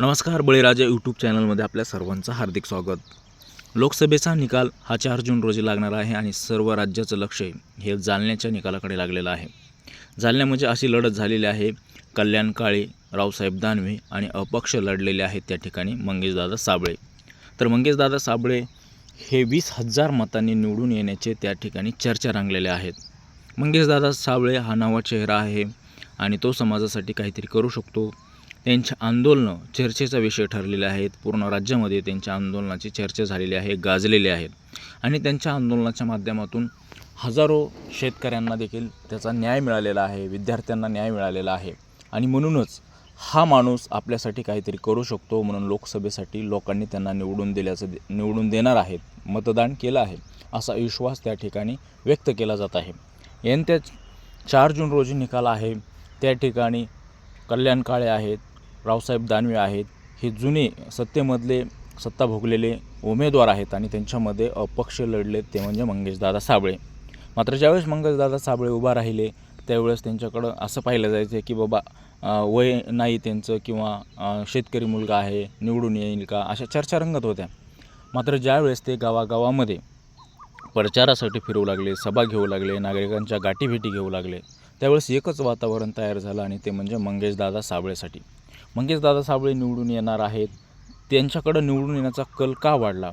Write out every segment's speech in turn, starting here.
नमस्कार बळीराजा यूट्यूब चॅनलमध्ये आपल्या सर्वांचं हार्दिक स्वागत. लोकसभेचा निकाल हा चार जून रोजी लागणार आहे आणि सर्व राज्याचं लक्ष हे जालन्याच्या निकालाकडे लागलेलं आहे. जालन्यामध्ये म्हणजे अशी लढत झालेली आहे कल्याण काळे रावसाहेब दानवे आणि अपक्ष लढलेले आहेत त्या ठिकाणी मंगेशदादा साबळे. तर मंगेशदादा साबळे हे वीस हजार मतांनी निवडून येण्याचे त्या ठिकाणी चर्चा रंगलेल्या आहेत. मंगेशदादा साबळे हा नवा चेहरा आहे आणि तो समाजासाठी काहीतरी करू शकतो. त्यांच्या आंदोलनं चर्चेचा विषय ठरलेले आहेत. पूर्ण राज्यामध्ये त्यांच्या आंदोलनाची चर्चा झालेली आहे गाजलेली आहेत आणि त्यांच्या आंदोलनाच्या माध्यमातून हजारो शेतकऱ्यांना देखील त्याचा न्याय मिळालेला आहे विद्यार्थ्यांना न्याय मिळालेला आहे. आणि म्हणूनच हा माणूस आपल्यासाठी काहीतरी करू शकतो म्हणून लोकसभेसाठी लोकांनी त्यांना निवडून दिल्याचं निवडून देणार आहेत मतदान केलं आहे असा विश्वास त्या ठिकाणी व्यक्त केला जात आहे. येत्या चार जून रोजी निकाल आहे. त्या ठिकाणी कल्याण काळे आहेत रावसाहेब दानवे आहेत हे जुने सत्तेमधले सत्ता भोगलेले उमेदवार आहेत आणि त्यांच्यामध्ये अपक्ष लढले ते म्हणजे मंगेशदादा साबळे. मात्र ज्यावेळेस मंगेशदादा साबळे उभा राहिले त्यावेळेस त्यांच्याकडं असं पाहिलं जायचं की बाबा वय नाही त्यांचं किंवा शेतकरी मुलगा आहे निवडून येईल का अशा चर्चा रंगत होत्या. मात्र ज्यावेळेस ते गावागावामध्ये प्रचारासाठी फिरू लागले सभा घेऊ लागले नागरिकांच्या गाठीभेटी घेऊ लागले त्यावेळेस एकच वातावरण तयार झालं आणि ते म्हणजे मंगेशदादा साबळेसाठी. मंगेशदादा साबळे निवडून येणार आहेत. त्यांच्याकडं निवडून येण्याचा कल का वाढला?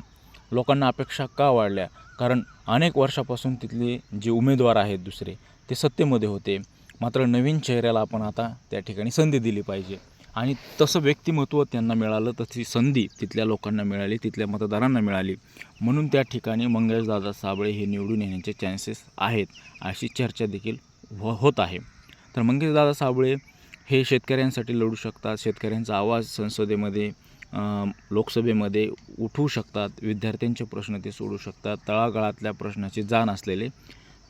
लोकांना अपेक्षा का वाढल्या? कारण अनेक वर्षापासून तिथले जे उमेदवार आहेत दुसरे ते सत्तेमध्ये होते. मात्र नवीन चेहऱ्याला आपण आता त्या ठिकाणी संधी दिली पाहिजे. आणि तसं व्यक्तिमत्व त्यांना मिळालं तशी संधी तिथल्या लोकांना मिळाली तिथल्या मतदारांना मिळाली. म्हणून त्या ठिकाणी मंगेशदादा साबळे हे निवडून येण्याचे चान्सेस आहेत अशी चर्चा देखील व होत आहे. तर मंगेशदादा साबळे हे शेतकऱ्यांसाठी लढू शकतात शेतकऱ्यांचा आवाज संसदेमध्ये लोकसभेमध्ये उठवू शकतात विद्यार्थ्यांचे प्रश्न ते सोडू शकतात तळागाळातल्या प्रश्नाची जाण असलेले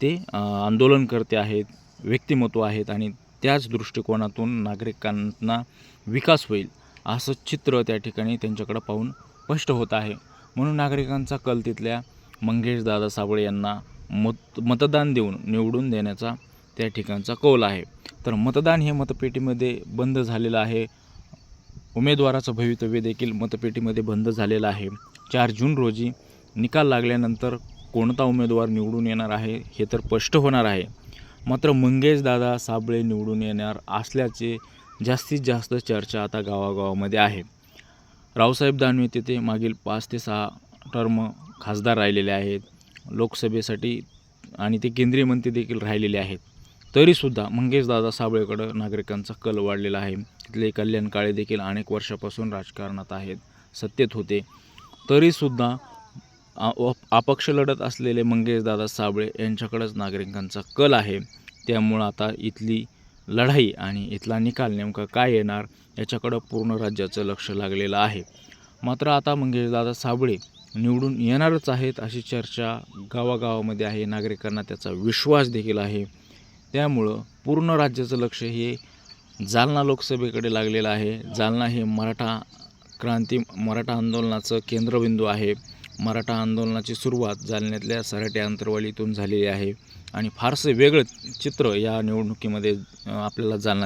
ते आंदोलनकर्ते आहेत व्यक्तिमत्व आहेत आणि त्याच दृष्टिकोनातून नागरिकांना विकास होईल असं चित्र त्या ठिकाणी त्यांच्याकडं पाहून स्पष्ट होत आहे. म्हणून नागरिकांचा कल तिथल्या मंगेशदादा साबळे यांना मत मतदान देऊन निवडून देण्याचा त्या ठिकाणचा कौल आहे. तर मतदान हे मतपेटीमध्ये बंद झालेलं आहे. उमेदवाराचं भवितव्य देखील मतपेटीमध्ये बंद झालेलं आहे. चार जून रोजी निकाल लागल्यानंतर कोणता उमेदवार निवडून येणार आहे हे तर स्पष्ट होणार आहे. मात्र मंगेशदादा साबळे निवडून येणार असल्याचे जास्तीत जास्त चर्चा आता गावागावामध्ये आहे. रावसाहेब दानवे तिथे मागील पाच ते सहा टर्म खासदार राहिलेले आहेत. लोकसभेसाठी आणि ते केंद्रीय मंत्री देखील राहिलेले आहेत. तरीसुद्धा मंगेशदादा साबळेकडं नागरिकांचा कल वाढलेला आहे. तिथले कल्याण काळे देखील अनेक वर्षापासून राजकारणात आहेत. सत्तेत होते. तरीसुद्धा अपक्ष लढत असलेले मंगेशदादा साबळे यांच्याकडंच नागरिकांचा कल आहे. त्यामुळं आता इथली लढाई आणि इथला निकाल नेमका काय येणार याच्याकडं पूर्ण राज्याचं लक्ष लागलेलं आहे. मात्र आता मंगेशदादा साबळे निवडून येणारच आहेत अशी चर्चा गावागावामध्ये आहे. नागरिकांना त्याचा विश्वास देखील आहे. त्यामुळं पूर्ण राज्याचं लक्ष हे जालना लोकसभेकडे लागलेलं आहे. जालना हे मराठा क्रांती मराठा आंदोलनाचं केंद्रबिंदू आहे. मराठा आंदोलनाची सुरुवात जालन्यातल्या सराटे अंतरवालीतून झालेली आहे. आणि फारसे वेगळं चित्र या निवडणुकीमध्ये आपल्याला जालना